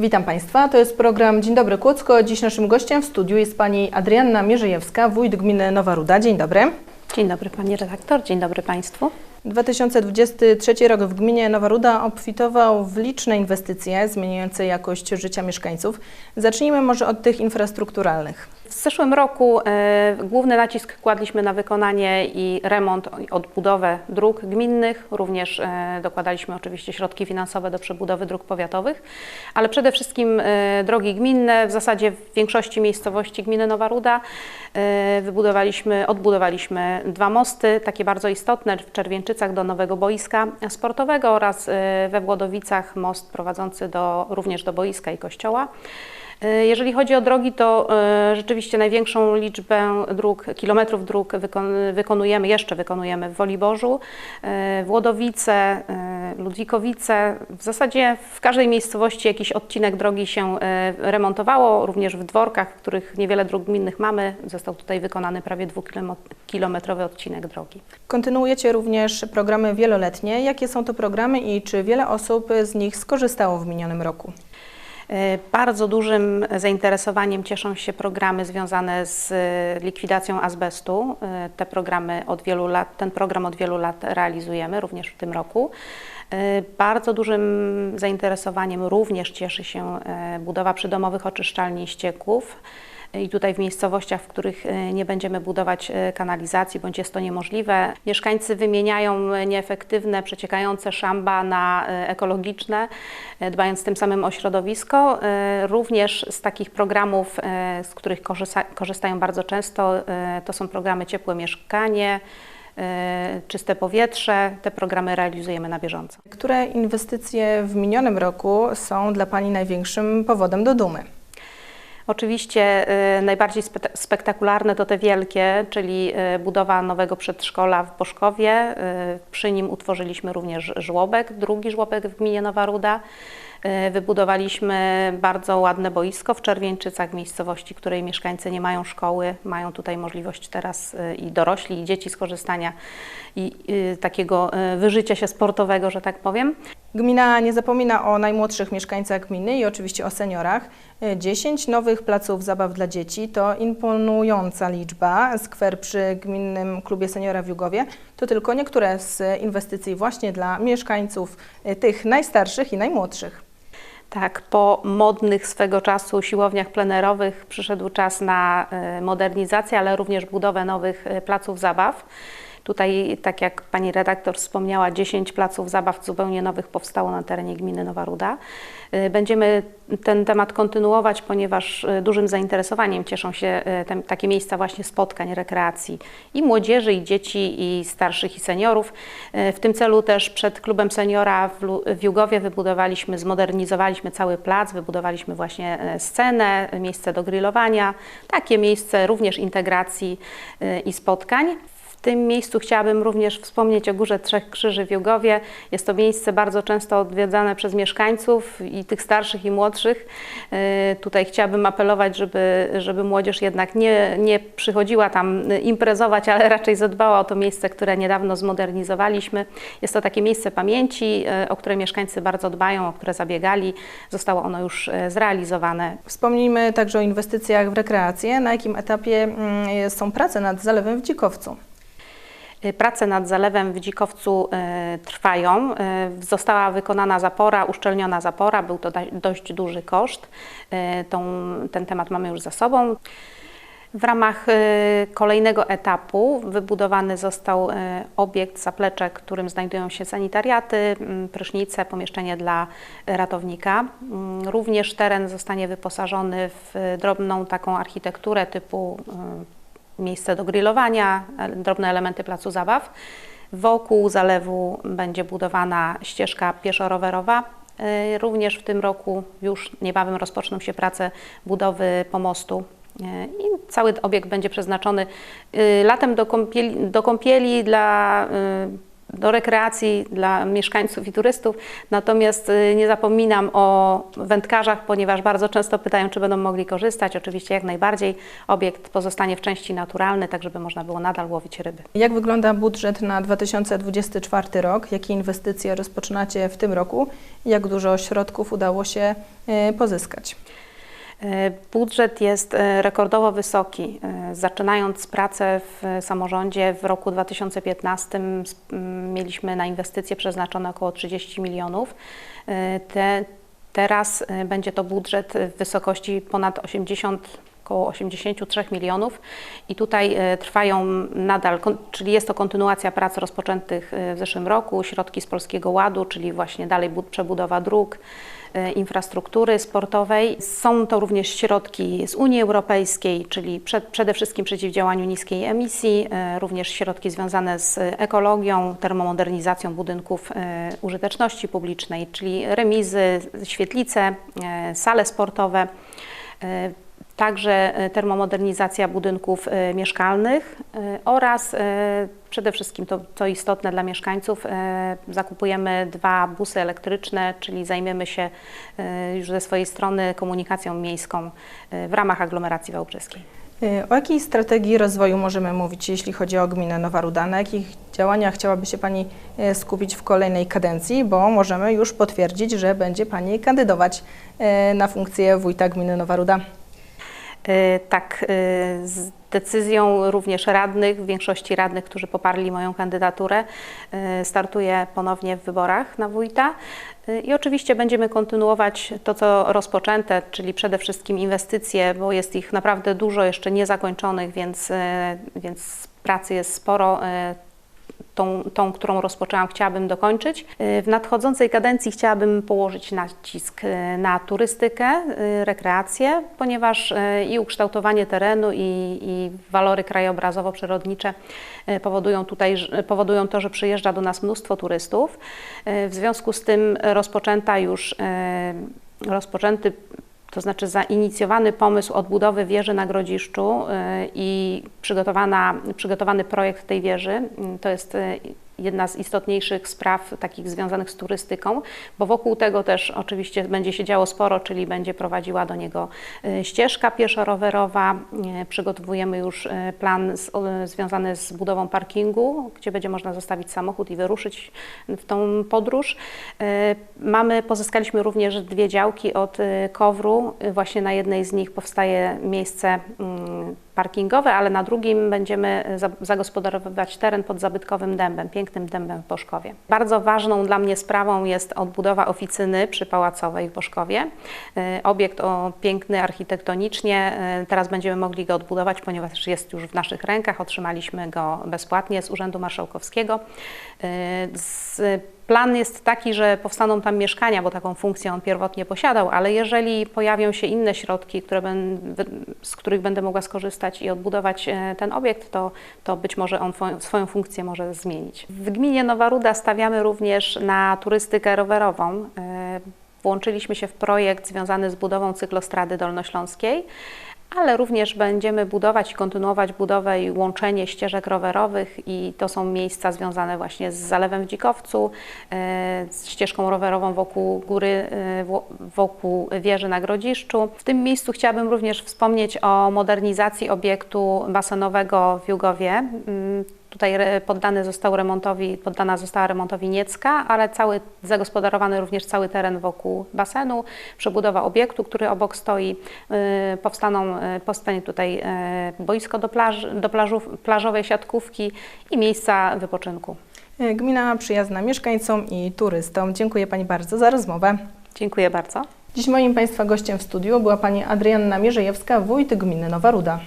Witam Państwa, to jest program Dzień dobry Kłodzko. Dziś naszym gościem w studiu jest Pani Adrianna Mierzejewska, wójt gminy Nowa Ruda. Dzień dobry. Dzień dobry Pani redaktor, dzień dobry Państwu. 2023 rok w gminie Nowa Ruda obfitował w liczne inwestycje zmieniające jakość życia mieszkańców. Zacznijmy może od tych infrastrukturalnych. W zeszłym roku e, główny nacisk kładliśmy na wykonanie i remont, odbudowę dróg gminnych. Również e, dokładaliśmy oczywiście środki finansowe do przebudowy dróg powiatowych, ale przede wszystkim e, drogi gminne. W zasadzie w większości miejscowości gminy Nowa Ruda wybudowaliśmy, odbudowaliśmy dwa mosty, takie bardzo istotne w Czerwieńczycach do nowego boiska sportowego oraz we Włodowicach most prowadzący do, również do boiska i kościoła. E, Jeżeli chodzi o drogi, to e, rzeczywiście największą liczbę dróg, kilometrów dróg wykon- wykonujemy, jeszcze wykonujemy w Woliborzu, e, Włodowice, e, Ludzikowice. W zasadzie w każdej miejscowości jakiś odcinek drogi się remontowało, również w Dworkach, w których niewiele dróg gminnych mamy. Został tutaj wykonany prawie dwukilometrowy odcinek drogi. Kontynuujecie również programy wieloletnie. Jakie są to programy i czy wiele osób z nich skorzystało w minionym roku? E, Bardzo dużym zainteresowaniem cieszą się programy związane z e, likwidacją azbestu. E, Te programy od wielu lat, ten program od wielu lat realizujemy, również w tym roku. Bardzo dużym zainteresowaniem również cieszy się budowa przydomowych oczyszczalni ścieków. I tutaj w miejscowościach, w których e, nie będziemy budować e, kanalizacji, bądź jest to niemożliwe, mieszkańcy wymieniają nieefektywne, przeciekające szamba na e, ekologiczne, dbając tym samym o środowisko. Również z takich programów, z których korzysta, korzystają bardzo często, to są programy Ciepłe Mieszkanie, Czyste Powietrze. Te programy realizujemy na bieżąco. Które inwestycje w minionym roku są dla Pani największym powodem do dumy? Oczywiście y, najbardziej spe- spektakularne to te wielkie, czyli y, budowa nowego przedszkola w Boszkowie. Y, przy nim utworzyliśmy również żłobek, drugi żłobek w gminie Nowa Ruda. Wybudowaliśmy bardzo ładne boisko w Czerwieńczycach, miejscowości, której mieszkańcy nie mają szkoły. Mają tutaj możliwość teraz i dorośli, i dzieci skorzystania i takiego wyżycia się sportowego, że tak powiem. Gmina nie zapomina o najmłodszych mieszkańcach gminy i oczywiście o seniorach. 10 nowych placów zabaw dla dzieci to imponująca liczba. Skwer przy Gminnym Klubie Seniora w Jugowie to tylko niektóre z inwestycji właśnie dla mieszkańców tych najstarszych i najmłodszych. Tak, po modnych swego czasu siłowniach plenerowych przyszedł czas na e, modernizację, ale również budowę nowych e, placów zabaw. Tutaj, tak jak pani redaktor wspomniała, 10 placów zabaw zupełnie nowych powstało na terenie gminy Nowa Ruda. E, Będziemy ten temat kontynuować, ponieważ e, dużym zainteresowaniem cieszą się e, te, takie miejsca właśnie spotkań, rekreacji i młodzieży, i dzieci, i starszych, i seniorów. W tym celu też przed klubem seniora w, w Jugowie wybudowaliśmy, zmodernizowaliśmy cały plac, wybudowaliśmy właśnie scenę, miejsce do grillowania, takie miejsce również integracji i spotkań. Tym miejscu chciałabym również wspomnieć o Górze Trzech Krzyży w Jugowie. Jest to miejsce bardzo często odwiedzane przez mieszkańców i tych starszych i młodszych. E, Tutaj chciałabym apelować, żeby, żeby młodzież jednak nie, nie przychodziła tam e, imprezować, ale raczej zadbała o to miejsce, które niedawno zmodernizowaliśmy. Jest to takie miejsce pamięci, e, o które mieszkańcy bardzo dbają, o które zabiegali. Zostało ono już zrealizowane. Wspomnijmy także o inwestycjach w rekreację. Na jakim etapie mm, są prace nad zalewem w Dzikowcu? Y, Prace nad zalewem w Dzikowcu y, trwają. Y, Została wykonana zapora, uszczelniona zapora, był to dość duży koszt. Ten temat mamy już za sobą. W ramach kolejnego etapu wybudowany został obiekt, zaplecze, którym znajdują się sanitariaty, mm, prysznice, pomieszczenie dla ratownika. Mm, Również teren zostanie wyposażony w drobną taką architekturę typu miejsce do grillowania, e- drobne elementy placu zabaw. Wokół zalewu będzie budowana ścieżka pieszo-rowerowa. Y, Również w tym roku już niebawem rozpoczną się prace budowy pomostu y, i cały obiekt będzie przeznaczony latem do kąpieli, do kąpieli dla do rekreacji dla mieszkańców i turystów. Natomiast y, nie zapominam o wędkarzach, ponieważ bardzo często pytają, czy będą mogli korzystać. Oczywiście jak najbardziej obiekt pozostanie w części naturalny, tak żeby można było nadal łowić ryby. Jak wygląda budżet na 2024 rok? Jakie inwestycje rozpoczynacie w tym roku? Jak dużo środków udało się e, pozyskać? E, Budżet jest e, rekordowo wysoki. E, Zaczynając pracę w samorządzie w roku 2015 s- m, mieliśmy na inwestycje przeznaczone około 30 milionów. Te, teraz będzie to budżet w wysokości ponad 80 około 83 milionów i tutaj e, trwają nadal, czyli jest to kontynuacja prac rozpoczętych e, w zeszłym roku, środki z Polskiego Ładu, czyli właśnie dalej bu- przebudowa dróg, e, infrastruktury sportowej. Są to również środki z Unii Europejskiej, czyli przed, przede wszystkim przeciwdziałaniu niskiej emisji, również środki związane z ekologią, termomodernizacją budynków użyteczności publicznej, czyli remizy, świetlice, sale sportowe. Także e, termomodernizacja budynków e, mieszkalnych e, oraz przede wszystkim to, co istotne dla mieszkańców, zakupujemy dwa busy elektryczne, czyli zajmiemy się już ze swojej strony komunikacją miejską w ramach aglomeracji wałbrzyskiej. O jakiej strategii rozwoju możemy mówić, jeśli chodzi o gminę Nowa Ruda? Na jakich działaniach chciałaby się Pani skupić w kolejnej kadencji? Bo możemy już potwierdzić, że będzie Pani kandydować na funkcję wójta gminy Nowa Ruda. E, Tak, e, z decyzją również radnych, większości radnych, którzy poparli moją kandydaturę, e, startuję ponownie w wyborach na wójta. I oczywiście będziemy kontynuować to, co rozpoczęte, czyli przede wszystkim inwestycje, bo jest ich naprawdę dużo jeszcze niezakończonych, więc, więc pracy jest sporo. Tą, tą, którą rozpoczęłam, chciałabym dokończyć. Y, W nadchodzącej kadencji chciałabym położyć nacisk y, na turystykę, y, rekreację, ponieważ i ukształtowanie terenu, i, i walory krajobrazowo-przyrodnicze powodują, tutaj, powodują to, że przyjeżdża do nas mnóstwo turystów. W związku z tym rozpoczęta już rozpoczęty to znaczy zainicjowany pomysł odbudowy wieży na Grodziszczu y, i przygotowany projekt tej wieży. y, To jest y, jedna z istotniejszych spraw takich związanych z turystyką, bo wokół tego też oczywiście będzie się działo sporo, czyli będzie prowadziła do niego y, ścieżka pieszo-rowerowa. Y, Przygotowujemy już y, plan z, związany z budową parkingu, gdzie będzie można zostawić samochód i wyruszyć w tą podróż. Mamy, pozyskaliśmy również dwie działki od Kowru. Właśnie na jednej z nich powstaje miejsce mm, parkingowe, ale na drugim będziemy za- zagospodarowywać teren pod zabytkowym dębem, pięknym dębem w Boszkowie. Bardzo ważną dla mnie sprawą jest odbudowa oficyny przypałacowej w Boszkowie. Y, Obiekt o piękny architektonicznie. y, Teraz będziemy mogli go odbudować, ponieważ jest już w naszych rękach. Otrzymaliśmy go bezpłatnie z Urzędu Marszałkowskiego. Z Plan jest taki, że powstaną tam mieszkania, bo taką funkcję on pierwotnie posiadał, ale jeżeli pojawią się inne środki, które ben, z których będę mogła skorzystać i odbudować e, ten obiekt, to, to być może on swoją funkcję może zmienić. W gminie Nowa Ruda stawiamy również na turystykę rowerową. E, Włączyliśmy się w projekt związany z budową cyklostrady dolnośląskiej ale również będziemy budować i kontynuować budowę i łączenie ścieżek rowerowych i to są miejsca związane właśnie z zalewem w Dzikowcu, e, z ścieżką rowerową wokół góry, e, wo- wokół wieży na Grodziszczu. W tym miejscu chciałabym również wspomnieć o modernizacji obiektu basenowego w Jugowie. Tutaj poddany został remontowi, poddana została remontowi Niecka, ale cały, zagospodarowany również cały teren wokół basenu, przebudowa obiektu, który obok stoi. Y, Powstaną, y, powstanie tutaj y, boisko do, plaż, do plażów, plażowej siatkówki i miejsca wypoczynku. Gmina przyjazna mieszkańcom i turystom. Dziękuję Pani bardzo za rozmowę. Dziękuję bardzo. Dziś moim Państwa gościem w studiu była Pani Adrianna Mierzejewska, wójt gminy Nowa Ruda.